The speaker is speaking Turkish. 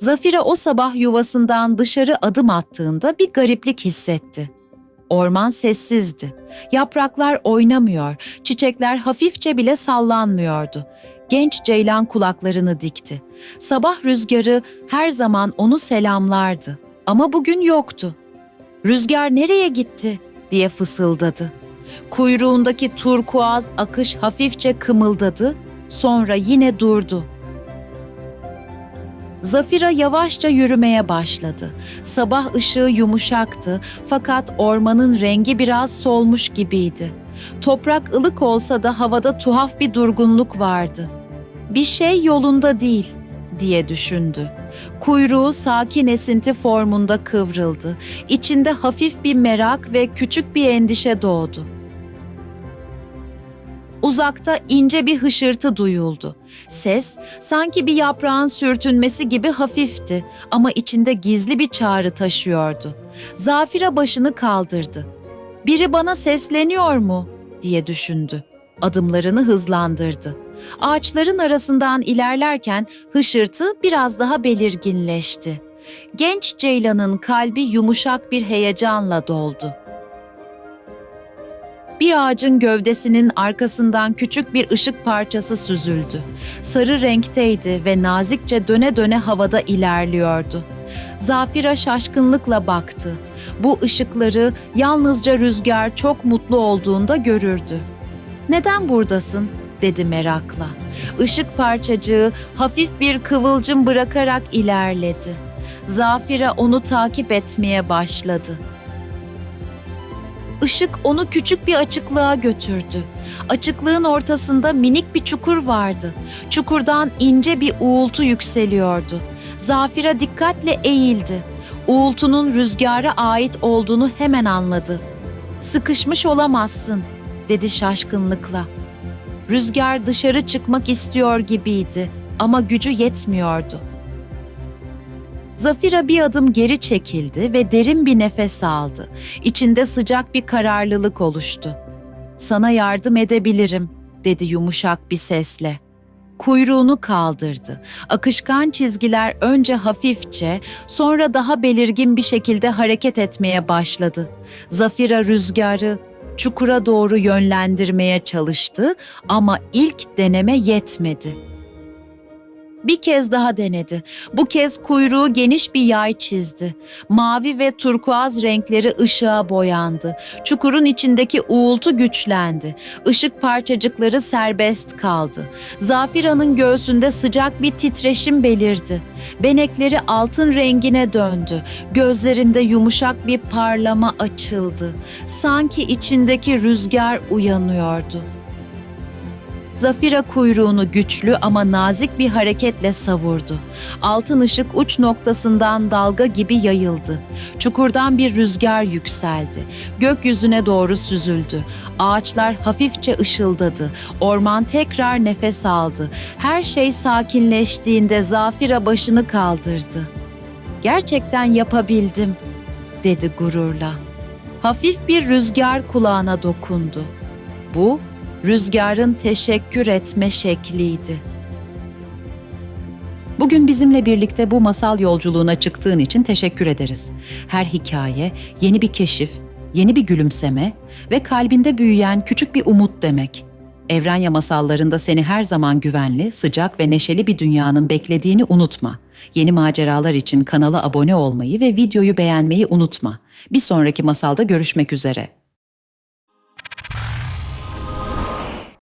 Zafira o sabah yuvasından dışarı adım attığında bir gariplik hissetti. Orman sessizdi. Yapraklar oynamıyor, çiçekler hafifçe bile sallanmıyordu. Genç ceylan kulaklarını dikti. Sabah rüzgarı her zaman onu selamlardı. Ama bugün yoktu. Rüzgar nereye gitti diye fısıldadı. Kuyruğundaki turkuaz akış hafifçe kımıldadı, sonra yine durdu. Zafira yavaşça yürümeye başladı. Sabah ışığı yumuşaktı fakat ormanın rengi biraz solmuş gibiydi. Toprak ılık olsa da havada tuhaf bir durgunluk vardı. Bir şey yolunda değil diye düşündü. Kuyruğu sakin esinti formunda kıvrıldı. İçinde hafif bir merak ve küçük bir endişe doğdu. Uzakta ince bir hışırtı duyuldu. Ses sanki bir yaprağın sürtünmesi gibi hafifti ama içinde gizli bir çağrı taşıyordu. Zafira başını kaldırdı. Biri bana sesleniyor mu diye düşündü. Adımlarını hızlandırdı. Ağaçların arasından ilerlerken hışırtı biraz daha belirginleşti. Genç Ceylan'ın kalbi yumuşak bir heyecanla doldu. Bir ağacın gövdesinin arkasından küçük bir ışık parçası süzüldü. Sarı renkteydi ve nazikçe döne döne havada ilerliyordu. Zafira şaşkınlıkla baktı. Bu ışıkları yalnızca rüzgar çok mutlu olduğunda görürdü. "Neden buradasın?" dedi merakla. Işık parçacığı hafif bir kıvılcım bırakarak ilerledi. Zafira onu takip etmeye başladı. Işık onu küçük bir açıklığa götürdü. Açıklığın ortasında minik bir çukur vardı. Çukurdan ince bir uğultu yükseliyordu. Zafira dikkatle eğildi. Uğultunun rüzgara ait olduğunu hemen anladı. Sıkışmış olamazsın, dedi şaşkınlıkla. Rüzgar dışarı çıkmak istiyor gibiydi ama gücü yetmiyordu. Zafira bir adım geri çekildi ve derin bir nefes aldı. İçinde sıcak bir kararlılık oluştu. "Sana yardım edebilirim." dedi yumuşak bir sesle. Kuyruğunu kaldırdı. Akışkan çizgiler önce hafifçe, sonra daha belirgin bir şekilde hareket etmeye başladı. Zafira rüzgarı çukura doğru yönlendirmeye çalıştı ama ilk deneme yetmedi. Bir kez daha denedi. Bu kez kuyruğu geniş bir yay çizdi. Mavi ve turkuaz renkleri ışığa boyandı. Çukurun içindeki uğultu güçlendi. Işık parçacıkları serbest kaldı. Zafira'nın göğsünde sıcak bir titreşim belirdi. Benekleri altın rengine döndü. Gözlerinde yumuşak bir parlama açıldı. Sanki içindeki rüzgar uyanıyordu. Zafira kuyruğunu güçlü ama nazik bir hareketle savurdu. Altın ışık uç noktasından dalga gibi yayıldı. Çukurdan bir rüzgar yükseldi. Gökyüzüne doğru süzüldü. Ağaçlar hafifçe ışıldadı. Orman tekrar nefes aldı. Her şey sakinleştiğinde Zafira başını kaldırdı. Gerçekten yapabildim, dedi gururla. Hafif bir rüzgar kulağına dokundu. Bu rüzgarın teşekkür etme şekliydi. Bugün bizimle birlikte bu masal yolculuğuna çıktığın için teşekkür ederiz. Her hikaye yeni bir keşif, yeni bir gülümseme ve kalbinde büyüyen küçük bir umut demek. Evrenya masallarında seni her zaman güvenli, sıcak ve neşeli bir dünyanın beklediğini unutma. Yeni maceralar için kanala abone olmayı ve videoyu beğenmeyi unutma. Bir sonraki masalda görüşmek üzere.